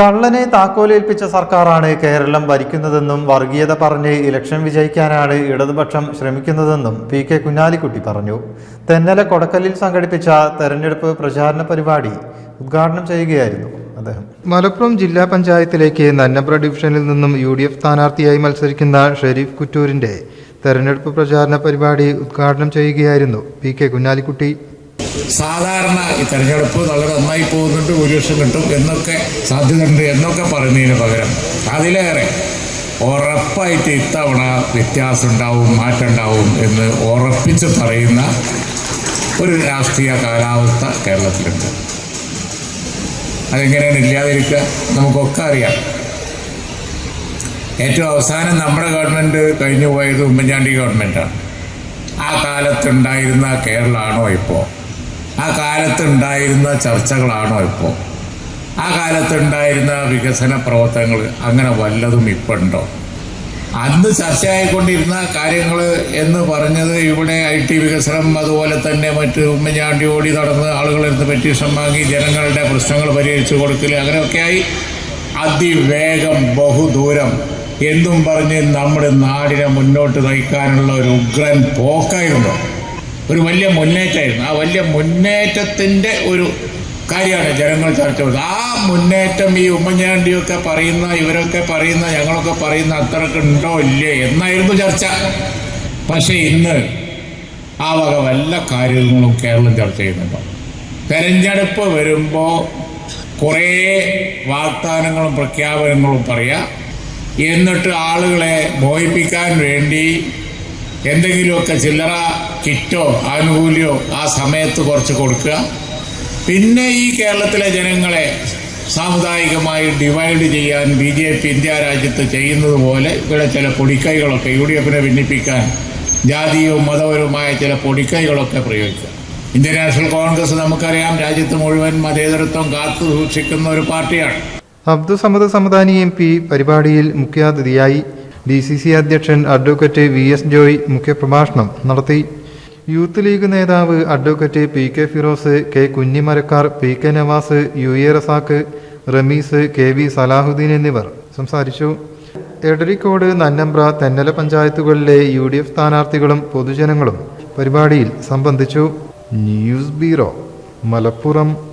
കള്ളനെ താക്കോലേൽപ്പിച്ച സർക്കാരാണ് കേരളം ഭരിക്കുന്നതെന്നും വർഗീയത പറഞ്ഞ് ഇലക്ഷൻ വിജയിക്കാനാണ് ഇടതുപക്ഷം ശ്രമിക്കുന്നതെന്നും പി കെ കുഞ്ഞാലിക്കുട്ടി പറഞ്ഞു. തെന്നല കൊടക്കലിൽ സംഘടിപ്പിച്ച തെരഞ്ഞെടുപ്പ് പ്രചാരണ പരിപാടി ഉദ്ഘാടനം ചെയ്യുകയായിരുന്നു അദ്ദേഹം. മലപ്പുറം ജില്ലാ പഞ്ചായത്തിലേക്ക് നന്നപ്ര ഡിവിഷനിൽ നിന്നും യു ഡി എഫ് സ്ഥാനാർത്ഥിയായി മത്സരിക്കുന്ന ഷെരീഫ് കുറ്റൂരിന്റെ തെരഞ്ഞെടുപ്പ് പ്രചാരണ പരിപാടി ഉദ്ഘാടനം ചെയ്യുകയായിരുന്നു പി കെ കുഞ്ഞാലിക്കുട്ടി. സാധാരണ ഈ തെരഞ്ഞെടുപ്പ് വളരെ നന്നായി പോകുന്നുണ്ട് ഭൂരിപക്ഷം കിട്ടും എന്നൊക്കെ സാധ്യതയുണ്ട് എന്നൊക്കെ പറയുന്നതിന് പകരം അതിലേറെ ഉറപ്പായിട്ട് ഇത്തവണ വ്യത്യാസം ഉണ്ടാവും മാറ്റം ഉണ്ടാവും എന്ന് ഉറപ്പിച്ച് പറയുന്ന ഒരു രാഷ്ട്രീയ കാലാവസ്ഥ കേരളത്തിലുണ്ട്. അതെങ്ങനെയാണ് ഇല്ലാതിരിക്കുക? നമുക്കൊക്കെ അറിയാം. ഏറ്റവും അവസാനം നമ്മുടെ ഗവൺമെന്റ് കഴിഞ്ഞു പോയത് ഉമ്മൻചാണ്ടി ഗവൺമെന്റാണ് ആ കാലത്തുണ്ടായിരുന്ന കേരളമാണോ ഇപ്പോൾ ആ കാലത്തുണ്ടായിരുന്ന ചർച്ചകളാണോ ഇപ്പോൾ ആ കാലത്തുണ്ടായിരുന്ന വികസന പ്രവർത്തനങ്ങൾ അങ്ങനെ വല്ലതും ഇപ്പം ഉണ്ടോ അന്ന് ചർച്ചയായിക്കൊണ്ടിരുന്ന കാര്യങ്ങൾ എന്ന് പറഞ്ഞത് ഇവിടെ ഐ ടി വികസനം അതുപോലെ തന്നെ മറ്റ് ഉമ്മൻചാണ്ടി ഓടി നടന്ന് ആളുകളെടുത്ത് പെറ്റീഷൻ വാങ്ങി ജനങ്ങളുടെ പ്രശ്നങ്ങൾ പരിഹരിച്ചു കൊടുക്കൽ അങ്ങനെയൊക്കെയായി. അതിവേഗം ബഹുദൂരം എന്നും പറഞ്ഞ് നമ്മുടെ നാടിനെ മുന്നോട്ട് നയിക്കാനുള്ള ഒരു ഉഗ്രൻ പോക്കായിരുന്നു. ഒരു വലിയ മുന്നേറ്റമായിരുന്നു. ആ വലിയ മുന്നേറ്റത്തിന്റെ ഒരു കാര്യമാണ് ജനങ്ങൾ ചർച്ച ചെയ്തത് ആ മുന്നേറ്റം ഈ ഉമ്മൻചാണ്ടിയൊക്കെ പറയുന്ന ഇവരൊക്കെ പറയുന്ന ഞങ്ങളൊക്കെ പറയുന്ന അത്രയ്ക്ക് ഉണ്ടോ ഇല്ലേ എന്നായിരുന്നു ചർച്ച. പക്ഷേ ഇന്ന് ആ വക വല്ല കാര്യങ്ങളും കേരളം ചർച്ച ചെയ്യുന്നുണ്ടോ? തെരഞ്ഞെടുപ്പ് വരുമ്പോൾ കുറേ വാഗ്ദാനങ്ങളും പ്രഖ്യാപനങ്ങളും പറയാം. എന്നിട്ട് ആളുകളെ മോഹിപ്പിക്കാൻ വേണ്ടി എന്തെങ്കിലുമൊക്കെ ചില്ലറ കിറ്റോ ആനുകൂല്യമോ ആ സമയത്ത് കുറച്ച് കൊടുക്കുക. പിന്നെ ഈ കേരളത്തിലെ ജനങ്ങളെ സാമുദായികമായി ഡിവൈഡ് ചെയ്യാൻ ബി ജെ പി ഇന്ത്യ രാജ്യത്ത് ചെയ്യുന്നത് പോലെ ഇവിടെ ചില പൊടിക്കൈകളൊക്കെ യു ഡി എഫിനെ ഭിന്നിപ്പിക്കാൻ ജാതീയവും മതപരവുമായ ചില പൊടിക്കൈകളൊക്കെ പ്രയോഗിക്കുക. ഇന്ത്യൻ നാഷണൽ കോൺഗ്രസ് നമുക്കറിയാം രാജ്യത്ത് മുഴുവൻ മതേതരത്വം കാത്തു സൂക്ഷിക്കുന്ന ഒരു പാർട്ടിയാണ്. അബ്ദുസമദ് സമദാനി എം പി പരിപാടിയിൽ മുഖ്യാതിഥിയായി ഡി സി സി അധ്യക്ഷൻ അഡ്വക്കേറ്റ് വി എസ് ജോയ് മുഖ്യപ്രഭാഷണം നടത്തി. യൂത്ത് ലീഗ് നേതാവ് advocate P K Firoz K Kunhimarakkar P K Navas U A Razak Rameez K V Salahuddin എന്നിവർ സംസാരിച്ചു. എടരിക്കോട് നന്നമ്പ്ര തെന്നല പഞ്ചായത്തുകളിലെ യു ഡി എഫ് സ്ഥാനാർത്ഥികളും പൊതുജനങ്ങളും പരിപാടിയിൽ സംബന്ധിച്ചു. News bureau Malappuram.